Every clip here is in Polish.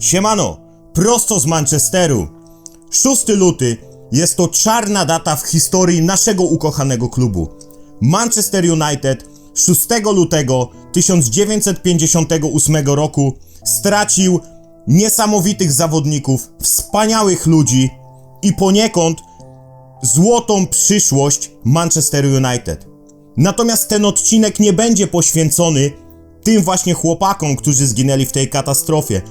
Siemano, prosto z Manchesteru. 6 luty jest to czarna data w historii naszego ukochanego klubu. Manchester United 6 lutego 1958 roku stracił niesamowitych zawodników, wspaniałych ludzi i poniekąd złotą przyszłość Manchester United. Natomiast ten odcinek nie będzie poświęcony tym właśnie chłopakom, którzy zginęli w tej katastrofie.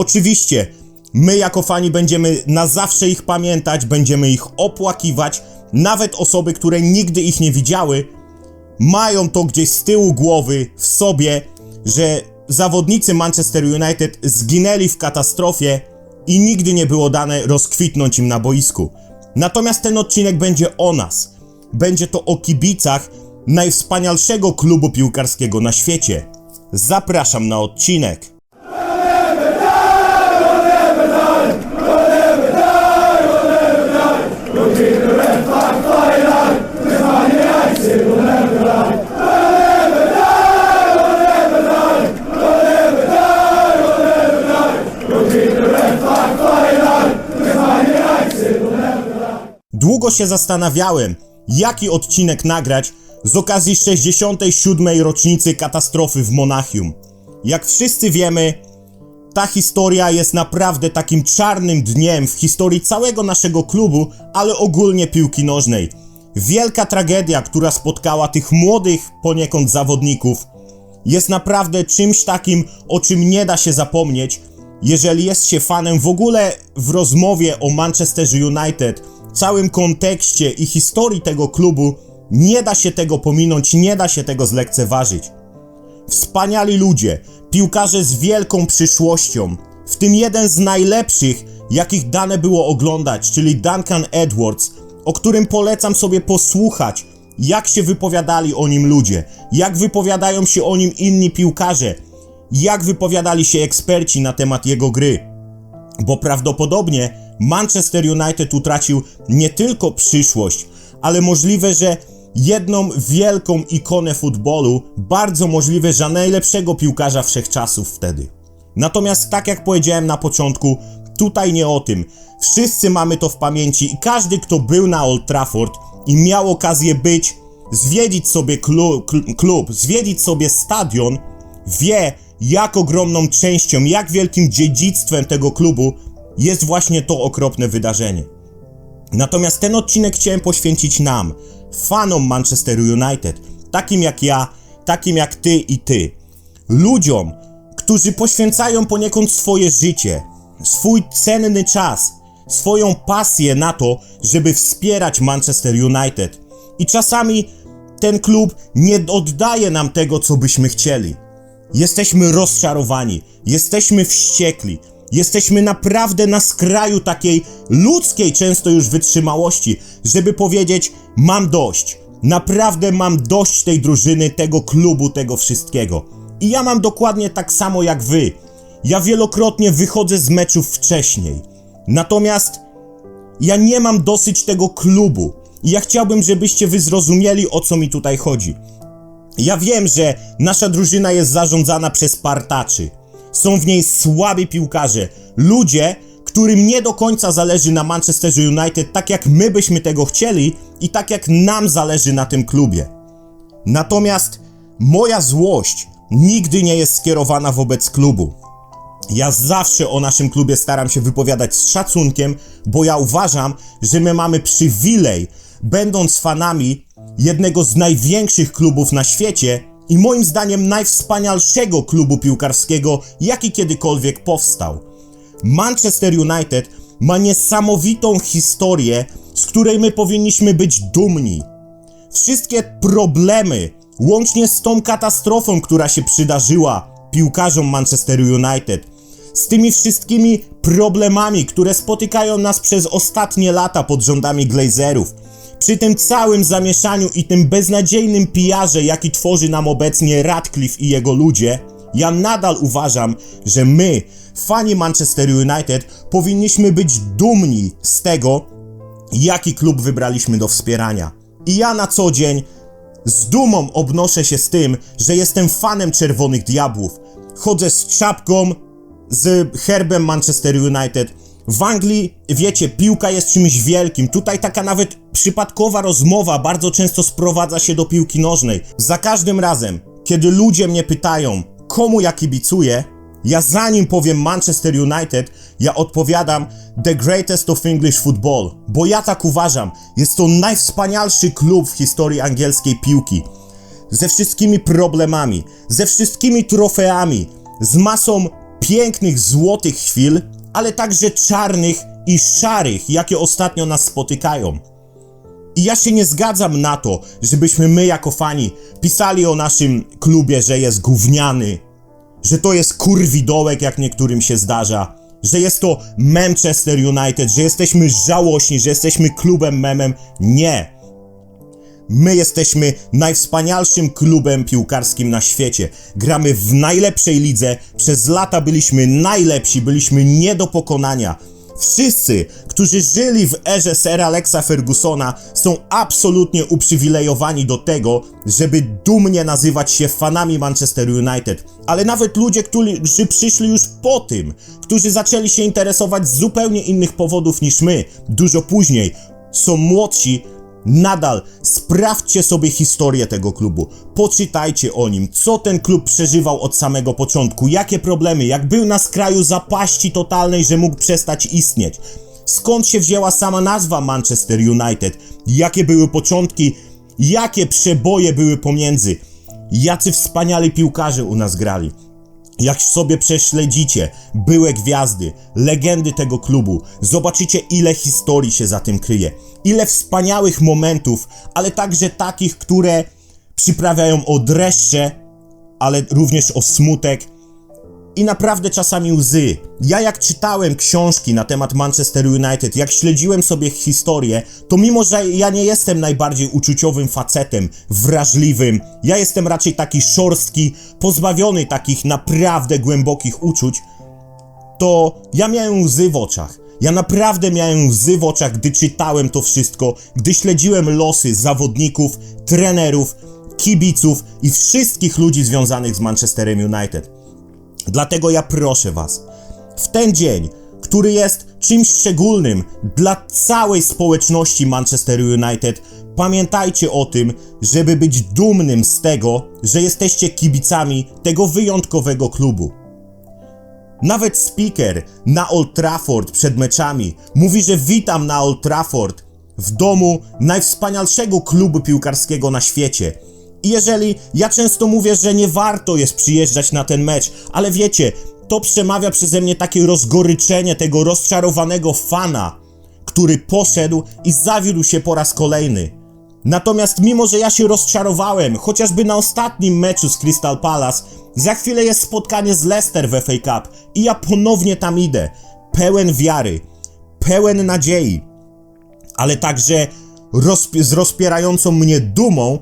Oczywiście, my jako fani będziemy na zawsze ich pamiętać, będziemy ich opłakiwać, nawet osoby, które nigdy ich nie widziały, mają to gdzieś z tyłu głowy w sobie, że zawodnicy Manchester United zginęli w katastrofie i nigdy nie było dane rozkwitnąć im na boisku. Natomiast ten odcinek będzie o nas. Będzie to o kibicach najwspanialszego klubu piłkarskiego na świecie. Zapraszam na odcinek. Się zastanawiałem, jaki odcinek nagrać z okazji 67. rocznicy katastrofy w Monachium. Jak wszyscy wiemy, ta historia jest naprawdę takim czarnym dniem w historii całego naszego klubu, ale ogólnie piłki nożnej. Wielka tragedia, która spotkała tych młodych poniekąd zawodników, jest naprawdę czymś takim, o czym nie da się zapomnieć, jeżeli jest się fanem w ogóle w rozmowie o Manchester United, całym kontekście i historii tego klubu, nie da się tego pominąć, nie da się tego zlekceważyć. Wspaniali ludzie, piłkarze z wielką przyszłością, w tym jeden z najlepszych, jakich dane było oglądać, czyli Duncan Edwards, o którym polecam sobie posłuchać, jak się wypowiadali o nim ludzie, jak wypowiadają się o nim inni piłkarze, jak wypowiadali się eksperci na temat jego gry. Bo prawdopodobnie Manchester United utracił nie tylko przyszłość, ale możliwe, że jedną wielką ikonę futbolu, bardzo możliwe, że najlepszego piłkarza wszechczasów wtedy. Natomiast tak jak powiedziałem na początku, tutaj nie o tym. Wszyscy mamy to w pamięci i każdy, kto był na Old Trafford i miał okazję być, zwiedzić sobie klub, klub zwiedzić sobie stadion, wie, jak ogromną częścią, jak wielkim dziedzictwem tego klubu jest właśnie to okropne wydarzenie. Natomiast ten odcinek chciałem poświęcić nam, fanom Manchester United, takim jak ja, takim jak ty i ty. Ludziom, którzy poświęcają poniekąd swoje życie, swój cenny czas, swoją pasję na to, żeby wspierać Manchester United. I czasami ten klub nie oddaje nam tego, co byśmy chcieli. Jesteśmy rozczarowani, jesteśmy wściekli, jesteśmy naprawdę na skraju takiej ludzkiej często już wytrzymałości, żeby powiedzieć: Mam dość, naprawdę mam dość tej drużyny, tego klubu, tego wszystkiego. I ja mam dokładnie tak samo jak wy. Ja wielokrotnie wychodzę z meczów wcześniej. Natomiast ja nie mam dosyć tego klubu. I ja chciałbym, żebyście wy zrozumieli, o co mi tutaj chodzi. Ja wiem, że nasza drużyna jest zarządzana przez partaczy. Są w niej słabi piłkarze, ludzie, którym nie do końca zależy na Manchester United, tak jak my byśmy tego chcieli i tak jak nam zależy na tym klubie. Natomiast moja złość nigdy nie jest skierowana wobec klubu. Ja zawsze o naszym klubie staram się wypowiadać z szacunkiem, bo ja uważam, że my mamy przywilej, będąc fanami jednego z największych klubów na świecie i moim zdaniem najwspanialszego klubu piłkarskiego, jaki kiedykolwiek powstał. Manchester United ma niesamowitą historię, z której my powinniśmy być dumni. Wszystkie problemy, łącznie z tą katastrofą, która się przydarzyła piłkarzom Manchester United, z tymi wszystkimi problemami, które spotykają nas przez ostatnie lata pod rządami Glazerów, przy tym całym zamieszaniu i tym beznadziejnym pijarze, jaki tworzy nam obecnie Radcliffe i jego ludzie, ja nadal uważam, że my, fani Manchester United, powinniśmy być dumni z tego, jaki klub wybraliśmy do wspierania. I ja na co dzień z dumą obnoszę się z tym, że jestem fanem Czerwonych Diabłów. Chodzę z czapką, z herbem Manchester United. W Anglii, wiecie, piłka jest czymś wielkim. Tutaj taka nawet przypadkowa rozmowa bardzo często sprowadza się do piłki nożnej. Za każdym razem, kiedy ludzie mnie pytają, komu ja kibicuję, ja zanim powiem Manchester United, ja odpowiadam The greatest of English football, bo ja tak uważam. Jest to najwspanialszy klub w historii angielskiej piłki. Ze wszystkimi problemami, ze wszystkimi trofeami, z masą pięknych, złotych chwil, ale także czarnych i szarych, jakie ostatnio nas spotykają. I ja się nie zgadzam na to, żebyśmy my jako fani pisali o naszym klubie, że jest gówniany, że to jest kurwidołek, jak niektórym się zdarza, że jest to Manchester United, że jesteśmy żałośni, że jesteśmy klubem memem. Nie. My jesteśmy najwspanialszym klubem piłkarskim na świecie. Gramy w najlepszej lidze, przez lata byliśmy najlepsi, byliśmy nie do pokonania. Wszyscy, którzy żyli w erze Sir Alexa Fergusona, są absolutnie uprzywilejowani do tego, żeby dumnie nazywać się fanami Manchester United. Ale nawet ludzie, którzy przyszli już po tym, którzy zaczęli się interesować z zupełnie innych powodów niż my, dużo później, są młodsi, Nadal sprawdźcie sobie historię tego klubu, poczytajcie o nim, co ten klub przeżywał od samego początku, jakie problemy, jak był na skraju zapaści totalnej, że mógł przestać istnieć. Skąd się wzięła sama nazwa Manchester United? Jakie były początki? Jakie przeboje były pomiędzy? Jacy wspaniali piłkarze u nas grali? Jak sobie prześledzicie byłe gwiazdy, legendy tego klubu, zobaczycie ile historii się za tym kryje. Ile wspaniałych momentów, ale także takich, które przyprawiają o dreszcze, ale również o smutek i naprawdę czasami łzy. Ja jak czytałem książki na temat Manchester United, jak śledziłem sobie historię, to mimo, że ja nie jestem najbardziej uczuciowym facetem, wrażliwym, ja jestem raczej taki szorstki, pozbawiony takich naprawdę głębokich uczuć, to ja miałem łzy w oczach. Ja naprawdę miałem łzy w oczach, gdy czytałem to wszystko, gdy śledziłem losy zawodników, trenerów, kibiców i wszystkich ludzi związanych z Manchesterem United. Dlatego ja proszę Was, w ten dzień, który jest czymś szczególnym dla całej społeczności Manchester United, pamiętajcie o tym, żeby być dumnym z tego, że jesteście kibicami tego wyjątkowego klubu. Nawet speaker na Old Trafford przed meczami mówi, że witam na Old Trafford w domu najwspanialszego klubu piłkarskiego na świecie. Jeżeli ja często mówię, że nie warto jest przyjeżdżać na ten mecz, ale wiecie, to przemawia przeze mnie takie rozgoryczenie tego rozczarowanego fana, który poszedł i zawiódł się po raz kolejny. Natomiast mimo, że ja się rozczarowałem, chociażby na ostatnim meczu z Crystal Palace, za chwilę jest spotkanie z Leicester w FA Cup i ja ponownie tam idę, pełen wiary, pełen nadziei, ale także rozp z rozpierającą mnie dumą,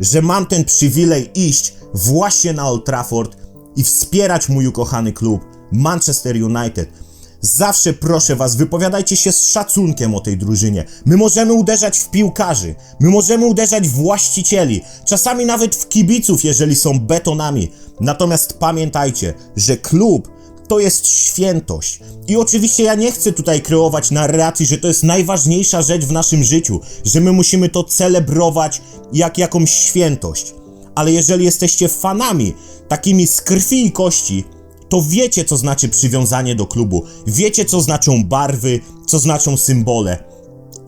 że mam ten przywilej iść właśnie na Old Trafford i wspierać mój ukochany klub Manchester United. Zawsze proszę was, wypowiadajcie się z szacunkiem o tej drużynie. My możemy uderzać w piłkarzy, my możemy uderzać w właścicieli, czasami nawet w kibiców, jeżeli są betonami. Natomiast pamiętajcie, że klub to jest świętość. I oczywiście ja nie chcę tutaj kreować narracji, że to jest najważniejsza rzecz w naszym życiu, że my musimy to celebrować jak jakąś świętość. Ale jeżeli jesteście fanami, takimi z krwi i kości, to wiecie, co znaczy przywiązanie do klubu, wiecie, co znaczą barwy, co znaczą symbole.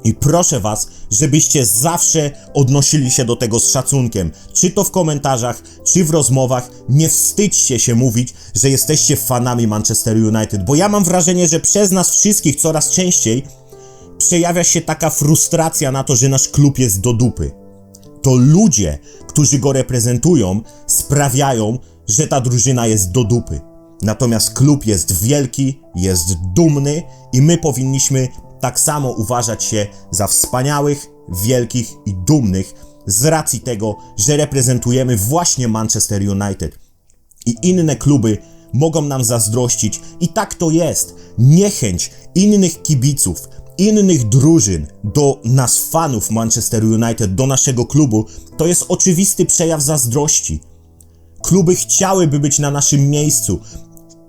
I proszę Was, żebyście zawsze odnosili się do tego z szacunkiem, czy to w komentarzach, czy w rozmowach. Nie wstydźcie się mówić, że jesteście fanami Manchester United, bo ja mam wrażenie, że przez nas wszystkich coraz częściej przejawia się taka frustracja na to, że nasz klub jest do dupy. To ludzie, którzy go reprezentują, sprawiają, że ta drużyna jest do dupy. Natomiast klub jest wielki, jest dumny i my powinniśmy tak samo uważać się za wspaniałych, wielkich i dumnych z racji tego, że reprezentujemy właśnie Manchester United. I inne kluby mogą nam zazdrościć i tak to jest. Niechęć innych kibiców, innych drużyn do nas fanów Manchester United, do naszego klubu, to jest oczywisty przejaw zazdrości. Kluby chciałyby być na naszym miejscu,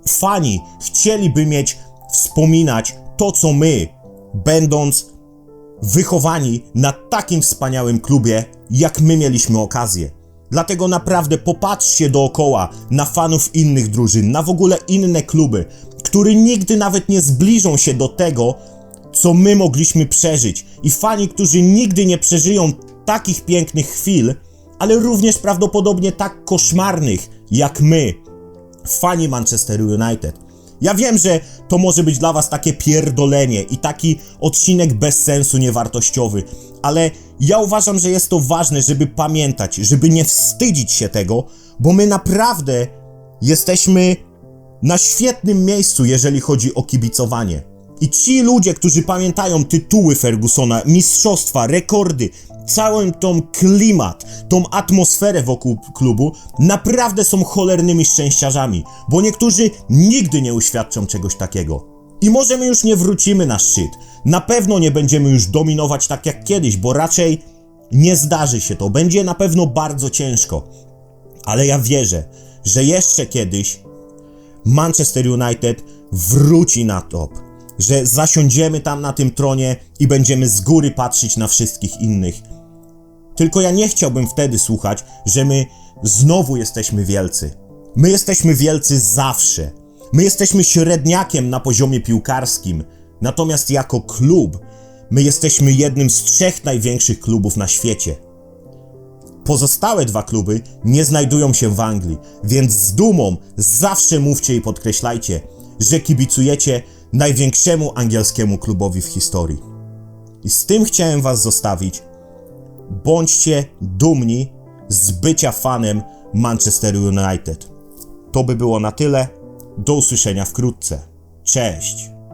fani chcieliby mieć, wspominać to, co my, będąc wychowani na takim wspaniałym klubie, jak my mieliśmy okazję. Dlatego naprawdę popatrzcie dookoła na fanów innych drużyn, na w ogóle inne kluby, które nigdy nawet nie zbliżą się do tego, co my mogliśmy przeżyć. I fani, którzy nigdy nie przeżyją takich pięknych chwil, ale również prawdopodobnie tak koszmarnych jak my, fani Manchester United. Ja wiem, że to może być dla was takie pierdolenie i taki odcinek bez sensu, niewartościowy, ale ja uważam, że jest to ważne, żeby pamiętać, żeby nie wstydzić się tego, bo my naprawdę jesteśmy na świetnym miejscu, jeżeli chodzi o kibicowanie. I ci ludzie, którzy pamiętają tytuły Fergusona, mistrzostwa, rekordy, cały tą klimat, tą atmosferę wokół klubu, naprawdę są cholernymi szczęściarzami, bo niektórzy nigdy nie uświadczą czegoś takiego. I może my już nie wrócimy na szczyt. Na pewno nie będziemy już dominować tak jak kiedyś, bo raczej nie zdarzy się to. Będzie na pewno bardzo ciężko. Ale ja wierzę, że jeszcze kiedyś Manchester United wróci na top, że zasiądziemy tam na tym tronie i będziemy z góry patrzeć na wszystkich innych. Tylko ja nie chciałbym wtedy słuchać, że my znowu jesteśmy wielcy. My jesteśmy wielcy zawsze. My jesteśmy średniakiem na poziomie piłkarskim. Natomiast jako klub, my jesteśmy jednym z trzech największych klubów na świecie. Pozostałe dwa kluby nie znajdują się w Anglii, więc z dumą zawsze mówcie i podkreślajcie, że kibicujecie największemu angielskiemu klubowi w historii. I z tym chciałem Was zostawić. Bądźcie dumni z bycia fanem Manchester United. To by było na tyle. Do usłyszenia wkrótce. Cześć!